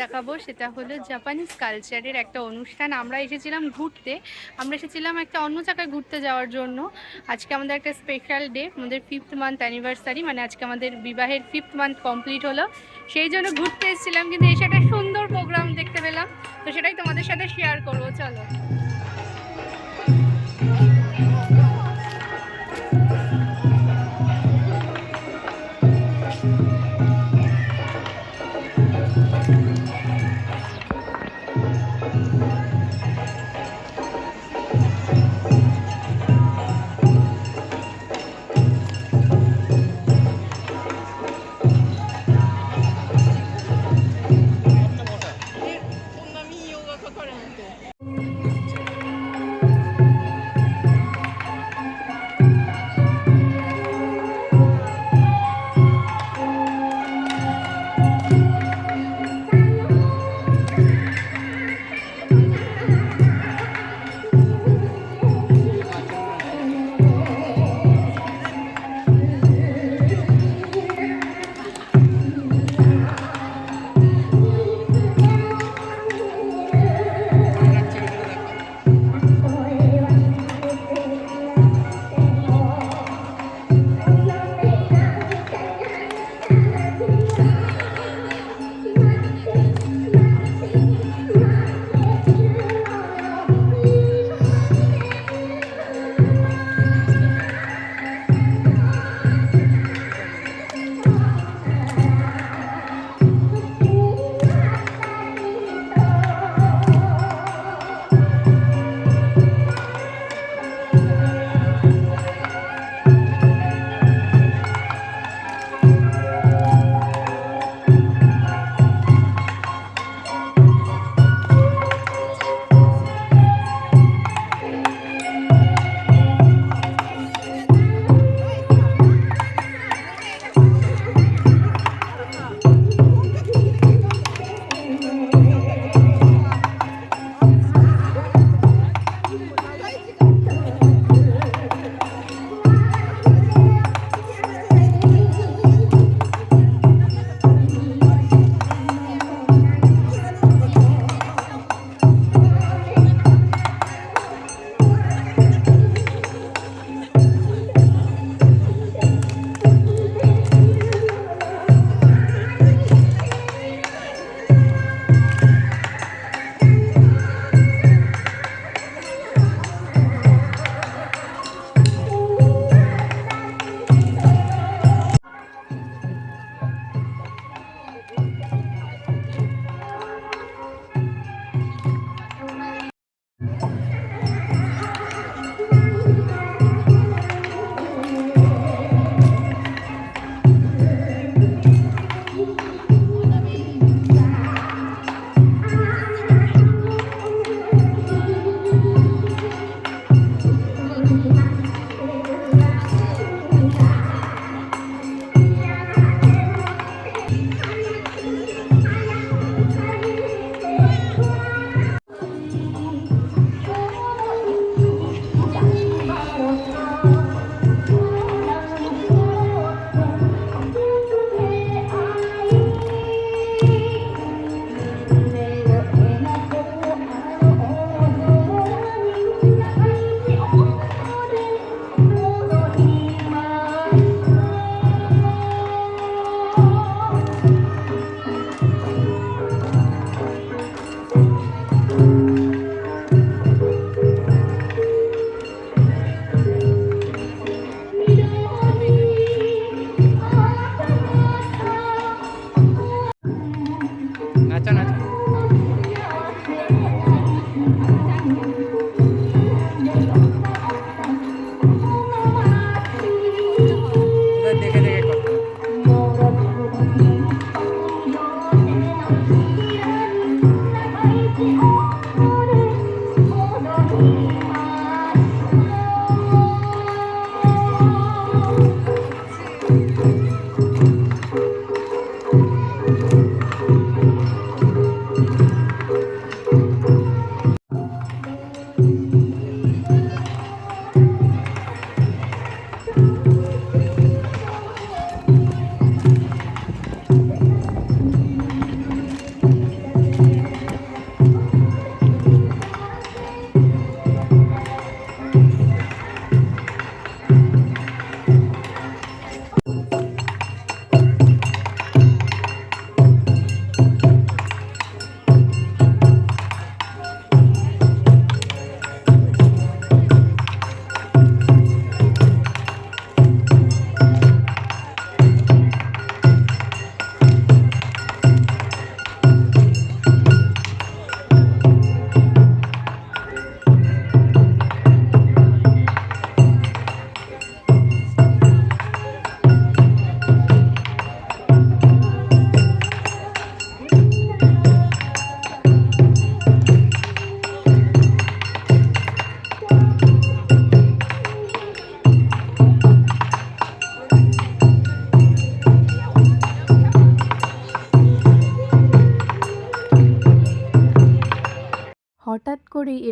দেখাবো, সেটা হলো জাপানিজ কালচারের একটা অনুষ্ঠান। আমরা এসেছিলাম ঘুরতে। আমরা এসেছিলাম একটা অন্য জায়গায় ঘুরতে যাওয়ার জন্য। আজকে আমাদের একটা স্পেশাল ডে আমাদের ফিফথ মান্থ অ্যানিভার্সারি মানে আজকে আমাদের বিবাহের ফিফথ মান্থ কমপ্লিট হলো। সেই জন্য ঘুরতে এসেছিলাম, কিন্তু এসে একটা সুন্দর প্রোগ্রাম দেখতে পেলাম। তো সেটাই তোমাদের সাথে শেয়ার করব, চলো।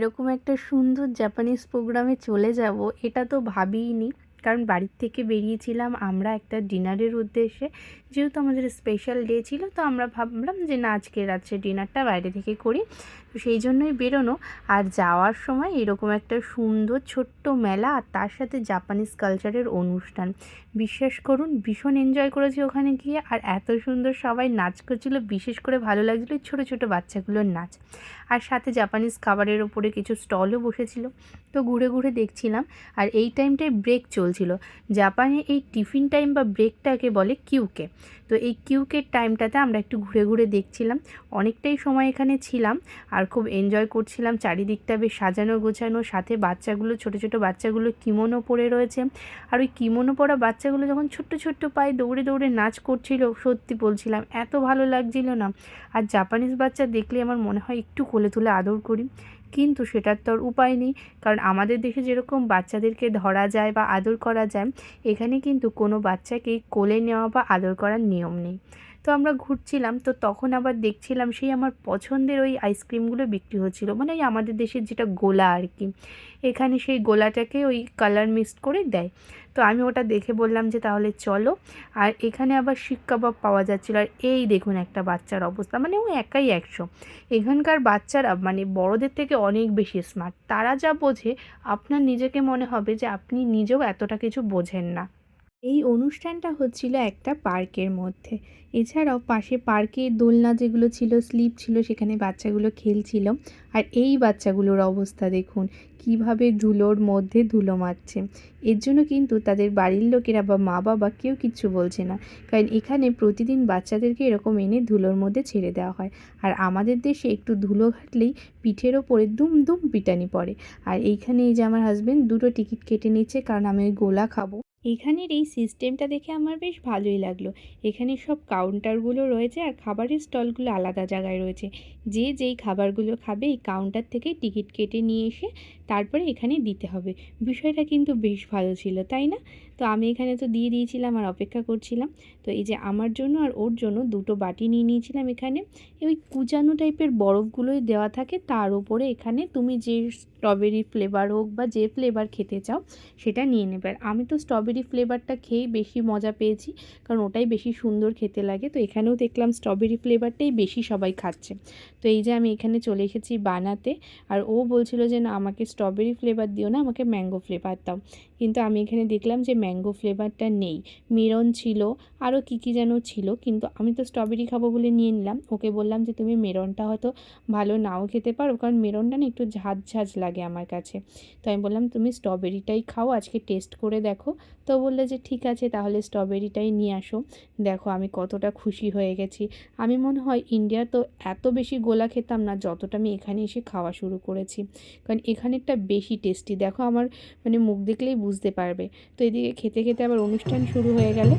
এরকম একটা সুন্দর জাপানিজ প্রোগ্রামে চলে যাব, এটা তো ভাবিইনি। কারণ বাড়ির থেকে বেরিয়েছিলাম আমরা একটা ডিনারের উদ্দেশ্যে। যেহেতু আমাদের স্পেশাল ডে ছিল, তো আমরা ভাবলাম যে না, আজকে রাত্রে ডিনারটা বাইরে থেকে করি। তো সেই জন্যই বেরোনো। আর যাওয়ার সময় এরকম একটা সুন্দর ছোট্ট মেলা আর তার সাথে জাপানিজ কালচারের অনুষ্ঠান। বিশ্বাস করুন, ভীষণ এনজয় করেছি ওখানে গিয়ে। আর এত সুন্দর সবাই নাচ করছিল, বিশেষ করে ভালো লাগছিল ছোটো ছোটো বাচ্চাগুলোর নাচ। আর সাথে জাপানিজ খাবারের ওপরে কিছু স্টলও বসেছিল। তো ঘুরে ঘুরে দেখছিলাম। আর এই টাইমটায় ব্রেক চলছিল। জাপানে এই টিফিন টাইম বা ব্রেকটাকে বলে কিউকে তো এই কিউকের টাইমটাতে আমরা একটু ঘুরে ঘুরে দেখছিলাম। অনেকটাই সময় এখানে ছিলাম। আর খুব এনজয় করছিলাম। চারিদিকটা বেশ সাজানো গোছানো, সাথে বাচ্চাগুলো, ছোট ছোট বাচ্চাগুলো কিমোনো পরে রয়েছে। আর ওই কিমোনো পরা বাচ্চাগুলো যখন ছোট্ট ছোট্ট পায়ে দৌড়ে দৌড়ে নাচ করছিল, সত্যি বলছিলাম, এত ভালো লাগছিল না। আর জাপানিজ বাচ্চা দেখলে আমার মনে হয় একটু কোলে তুলে আদর করি। কিন্তু সেটার তো আর উপায় নেই, কারণ আমাদের দেশে যেরকম বাচ্চাদেরকে ধরা যায় বা আদর করা যায়, এখানে কিন্তু কোনো বাচ্চাকেই কোলে নেওয়া বা আদর করার নিয়ম নেই। তো আমরা ঘুরছিলাম, তো তখন আবার দেখছিলাম সেই আমার পছন্দের ওই আইসক্রিমগুলো বিক্রি হচ্ছিল। মানে ওই আমাদের দেশের যেটা গোলা আর কি। এখানে সেই গোলাটাকে ওই কালার মিক্সড করে দেয়। তো আমি ওটা দেখে বললাম যে তাহলে চলো। আর এখানে আবার শিক কাবাব পাওয়া যাচ্ছিল। আর এই দেখুন একটা বাচ্চার অবস্থা। মানে ও একাই একশো। এখানকার বাচ্চারা মানে বড়দের থেকে অনেক বেশি স্মার্ট তারা যা বোঝে, আপনার নিজেকে মনে হবে যে আপনি নিজেও এতটা কিছু বোঝেন না। এই অনুষ্ঠানটা হচ্ছিল একটা পার্কের মধ্যে। এছাড়াও পাশে পার্কে দোলনা যেগুলো ছিল, স্লিপ ছিল, সেখানে বাচ্চাগুলো খেলছিল। আর এই বাচ্চাগুলোর অবস্থা দেখুন, কীভাবে ধুলোর মধ্যে ধুলো মারছে। এর জন্য কিন্তু তাদের বাড়ির লোকেরা বা মা বাবা কেউ কিচ্ছু বলছে না। কারণ এখানে প্রতিদিন বাচ্চাদেরকে এরকম এনে ধুলোর মধ্যে ছেড়ে দেওয়া হয়। আর আমাদের দেশে একটু ধুলো ঘাটলেই পিঠের ওপরে দুম দুম পিটানি পড়ে। আর এইখানে এই যে আমার হাজব্যান্ড দুটো টিকিট কেটে নিচ্ছে, কারণ আমি ওই গোলা খাব। এখানের এই সিস্টেমটা দেখে আমার বেশ ভালোই লাগল। এখানে সব কাউন্টারগুলো রয়েছে আর খাবারের স্টলগুলো আলাদা জায়গায় রয়েছে। যে যেই খাবারগুলো খাবে এই কাউন্টার থেকে টিকিট কেটে নিয়ে এসে তারপরে এখানে দিতে হবে। বিষয়টা কিন্তু বেশ ভালো ছিল, তাই না? তো আমি এখানে তো দিয়ে দিয়েছিলাম আর অপেক্ষা করছিলাম। তো এই যে আমার জন্য আর ওর জন্য দুটো বাটি নিয়ে নিয়েছিলাম এখানে। ওই কুচানো টাইপের বরফগুলোই দেওয়া থাকে, তার উপরে এখানে তুমি যে স্ট্রবেরি ফ্লেভার হোক বা যে ফ্লেভার খেতে চাও, সেটা নিয়ে নেবে। আমি তো স্ট্রবেরি ফ্লেভারটা খেয়েই বেশি মজা পেয়েছি, কারণ ওটাই বেশি সুন্দর খেতে লাগে। তো এখানেও দেখলাম স্ট্রবেরি ফ্লেভারটাই বেশি সবাই খাচ্ছে। তো এই যে আমি এখানে চলে এসেছি বানাতে, আর ও বলছিল যে না, আমাকে স্ট্রবেরি ফ্লেভার দিও না আমাকে ম্যাঙ্গো ফ্লেভার দাও। কিন্তু আমি এখানে দেখলাম যে ম্যাঙ্গো ফ্লেভারটা নেই। মেরন ছিল আরও কী কী যেন ছিল, কিন্তু আমি তো স্ট্রবেরি খাব বলে নিয়ে নিলাম। ওকে বললাম যে, তুমি মেরনটা হয়তো ভালো নাও খেতে পারো, কারণ মেরনটা না একটু ঝাঁঝ ঝাঁঝ লাগে আমার কাছে। তো আমি বললাম, তুমি স্ট্রবেরিটাই খাও, আজকে টেস্ট করে দেখো। তো বললে যে, ঠিক আছে, তাহলে স্ট্রবেরিটাই নিয়ে আসো। দেখো, আমি কতটা খুশি হয়ে গেছি। আমি মনে হয় ইন্ডিয়া তো এত বেশি গোলা খেতাম না, যতটা আমি এখানে এসে খাওয়া শুরু করেছি। কারণ এখানেরটা বেশি টেস্টি দেখো, আমার মানে মুখ দেখলেই বুঝতে পারবে। তো এদিকে খেতে খেতে আবার অনুষ্ঠান শুরু হয়ে গেল।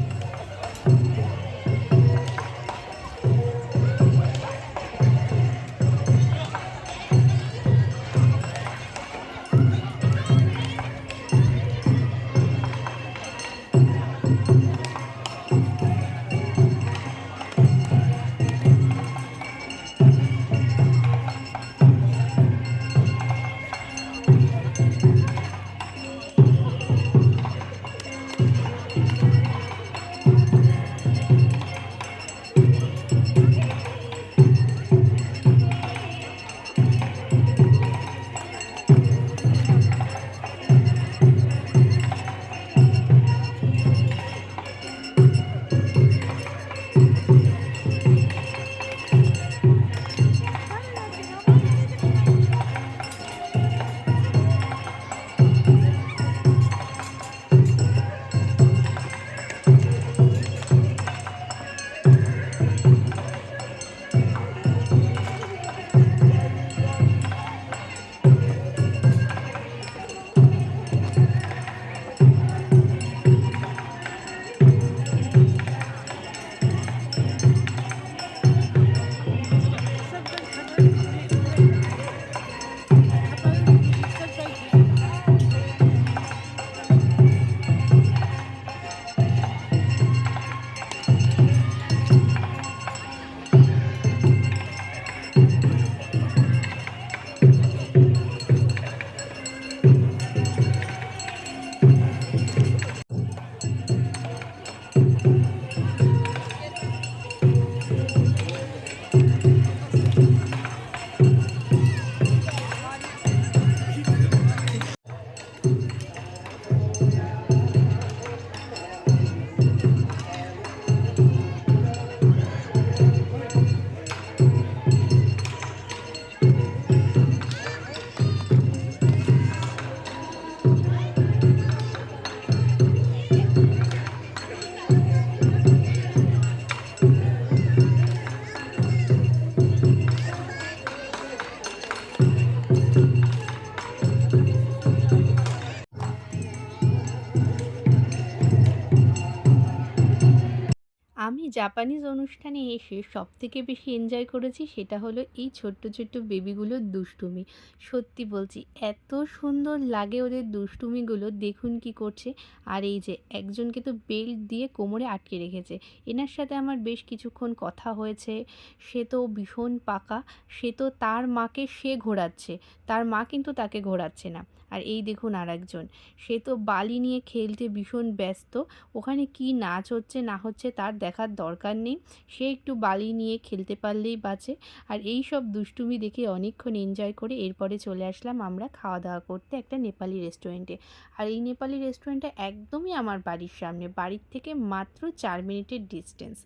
জাপানিজ অনুষ্ঠানে এসে সব থেকে বেশি এনজয় করেছি সেটা হলো এই ছোট্ট ছোট্ট বেবিগুলোর দুষ্টুমি। সত্যি বলছি, এত সুন্দর লাগে ওদের দুষ্টুমিগুলো, দেখুন কি করছে। আর এই যে একজনকে তো বেল্ট দিয়ে কোমরে আটকে রেখেছে, এনার সাথে আমার বেশ কিছুক্ষণ কথা হয়েছে। সে তো ভীষণ পাকা, সে তো তার মাকে সে ঘোরাচ্ছে, তার মা কিন্তু তাকে ঘোরাচ্ছে না। আর এই দেখুন আর একজন সে তো বালি নিয়ে খেলতে ভীষণ ব্যস্ত। ওখানে কি নাচ হচ্ছে, না হচ্ছে তার দেখার দরকার নেই। সে একটু বালি নিয়ে খেলতে পারলেই বাঁচে। আর এই সব দুষ্টুমি দেখে অনেকক্ষণ এনজয় করে এরপরে চলে আসলাম আমরা খাওয়া দাওয়া করতে একটা নেপালি রেস্টুরেন্টে আর এই নেপালি রেস্টুরেন্টটা একদমই আমার বাড়ির সামনে, বাড়ির থেকে মাত্র চার মিনিটের ডিস্টেন্স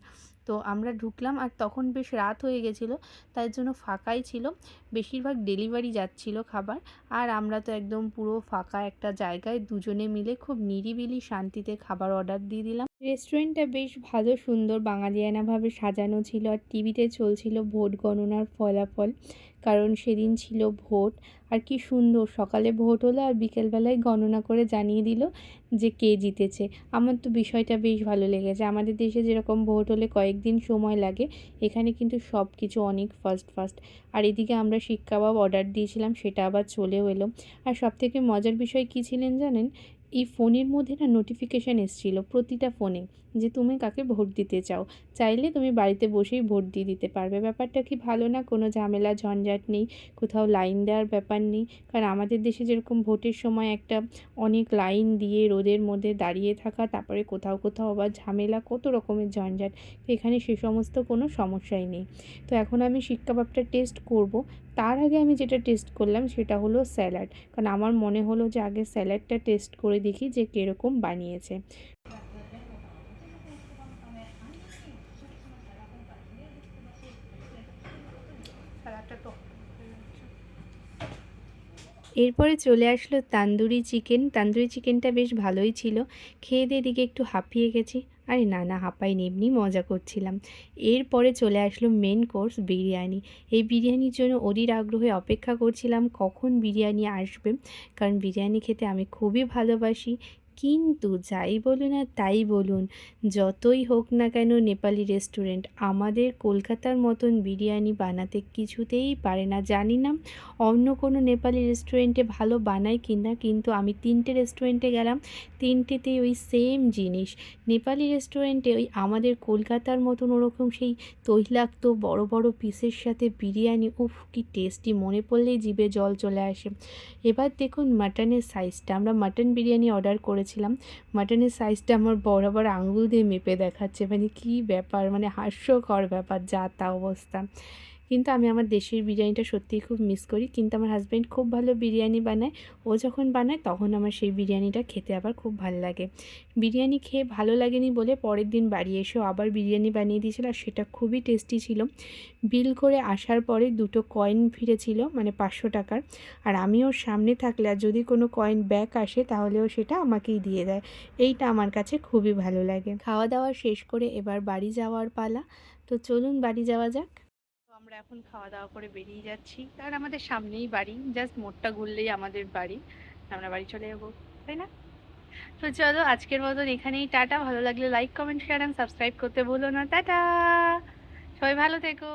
তো আমরা ঢুকলাম আর তখন বেশ রাত হয়ে গেছিল, তাই জন্য ফাঁকাই ছিল। বেশিরভাগ ডেলিভারি যাচ্ছিল খাবার আর আমরা তো একদম পুরো ফাঁকা একটা জায়গায় দুজনে মিলে খুব নিরিবিলি শান্তিতে খাবার অর্ডার দিয়ে দিলাম। রেস্টুরেন্টটা বেশ ভালো, সুন্দর। বাঙালিয়ানাভাবে সাজানো ছিল আর টিভিতে চলছিল ভোট গণনার ফলাফল, কারণ সেদিন ছিল ভোট। আর কি সুন্দর, সকালে ভোট হলো আর বিকেলবেলায় গণনা করে জানিয়ে দিল যে কে জিতেছে। আমার তো বিষয়টা বেশ ভালো লেগেছে। আমাদের দেশে যেরকম ভোট হলে কয়েকদিন সময় লাগে, এখানে কিন্তু সব কিছু অনেক ফাস্ট ফাস্ট আর এদিকে আমরা শিক কাবাব অর্ডার দিয়েছিলাম, সেটা আবার চলেও এলো। আর সবথেকে মজার বিষয় কী ছিলেন জানেন? এই ফোনের মধ্যে না নোটিফিকেশান এসেছিল প্রতিটা ফোনে যে তুমি কাকে ভোট দিতে চাও। চাইলে তুমি বাড়িতে বসেই ভোট দিয়ে দিতে পারবে। ব্যাপারটা কি ভালো না? কোনো ঝামেলা, ঝঞ্ঝাট নেই। কোথাও লাইন দেওয়ার ব্যাপার নেই। কারণ আমাদের দেশে যেরকম ভোটের সময় একটা অনেক লাইন দিয়ে রোদের মধ্যে দাঁড়িয়ে থাকা, তারপরে কোথাও কোথাও আবার ঝামেলা, কত রকমের ঝঞ্ঝাট। এখানে সে সমস্ত কোনো সমস্যাই নেই। তো এখন আমি শিক কাবাবটা টেস্ট করব। তার আগে আমি যেটা টেস্ট করলাম সেটা হলো স্যালাড কারণ আমার মনে হলো যে আগে স্যালাডটা টেস্ট করে দেখি যে কীরকম বানিয়েছে। এরপরে চলে আসলো তান্দুরি চিকেন তান্দুরি চিকেনটা বেশ ভালোই ছিল। খেয়ে দিয়ে দিকে একটু হাঁপিয়ে গেছি। আরে না না হাঁপাইনি এমনি মজা করছিলাম। এরপরে চলে আসলো মেন কোর্স বিরিয়ানি। এই বিরিয়ানির জন্য অধীর আগ্রহে অপেক্ষা করছিলাম কখন বিরিয়ানি আসবে। কারণ বিরিয়ানি খেতে আমি খুবই ভালোবাসি। কিন্তু যাই বলুন আর তাই বলুন, যতই হোক না কেন নেপালি রেস্টুরেন্ট আমাদের কলকাতার মতন বিরিয়ানি বানাতে কিছুতেই পারে না। জানি না অন্য কোনো নেপালি রেস্টুরেন্টে ভালো বানায় কি না, কিন্তু আমি তিনটে রেস্টুরেন্টে গেলাম, তিনটেতেই ওই সেম জিনিস। নেপালি রেস্টুরেন্টে ওই আমাদের কলকাতার মতন ওরকম সেই তৈলাক্ত বড় বড় পিসের সাথে বিরিয়ানি, উফ, কি টেস্টি মনে পড়লেই জিভে জল চলে আসে। এবার দেখুন মাটনের সাইজটা আমরা মাটন বিরিয়ানি অর্ডার করেছিলাম। মাটনের সাইজটা আমার বরাবর আঙুল দিয়ে মেপে দেখাচ্ছে। মানে কি ব্যাপার? মানে হাস্যকর ব্যাপার যা তা অবস্থা। কিন্তু আমি আমার দেশের বিরিয়ানিটা সত্যিই খুব মিস করি। কিন্তু আমার হাজব্যান্ড খুব ভালো বিরিয়ানি বানায়। ও যখন বানায়, তখন আমার সেই বিরিয়ানিটা খেতে আবার খুব ভালো লাগে। বিরিয়ানি খেয়ে ভালো লাগেনি বলে পরের দিন বাড়ি এসেও আবার বিরিয়ানি বানিয়ে দিয়েছিল আর সেটা খুবই টেস্টি ছিল। বিল করে আসার পরে দুটো কয়েন ফিরেছিল মানে পাঁচশো টাকার। আর আমি ওর সামনে থাকলে আর যদি কোনো কয়েন ব্যাক আসে তাহলেও সেটা আমাকেই দিয়ে দেয়। এইটা আমার কাছে খুবই ভালো লাগে। খাওয়া দাওয়া শেষ করে এবার বাড়ি যাওয়ার পালা। তো চলুন বাড়ি যাওয়া যাক। আমরা এখন খাওয়া দাওয়া করে বেরিয়ে যাচ্ছি। কারণ আমাদের সামনেই বাড়ি জাস্ট মোড়টা ঘুরলেই আমাদের বাড়ি। আমরা বাড়ি চলে যাব, তাই না? তো চলো, আজকের মতন এখানেই টাটা। ভালো লাগলে like comment share and subscribe করতে ভুলো না। টাটা! সবাই ভালো থেকো।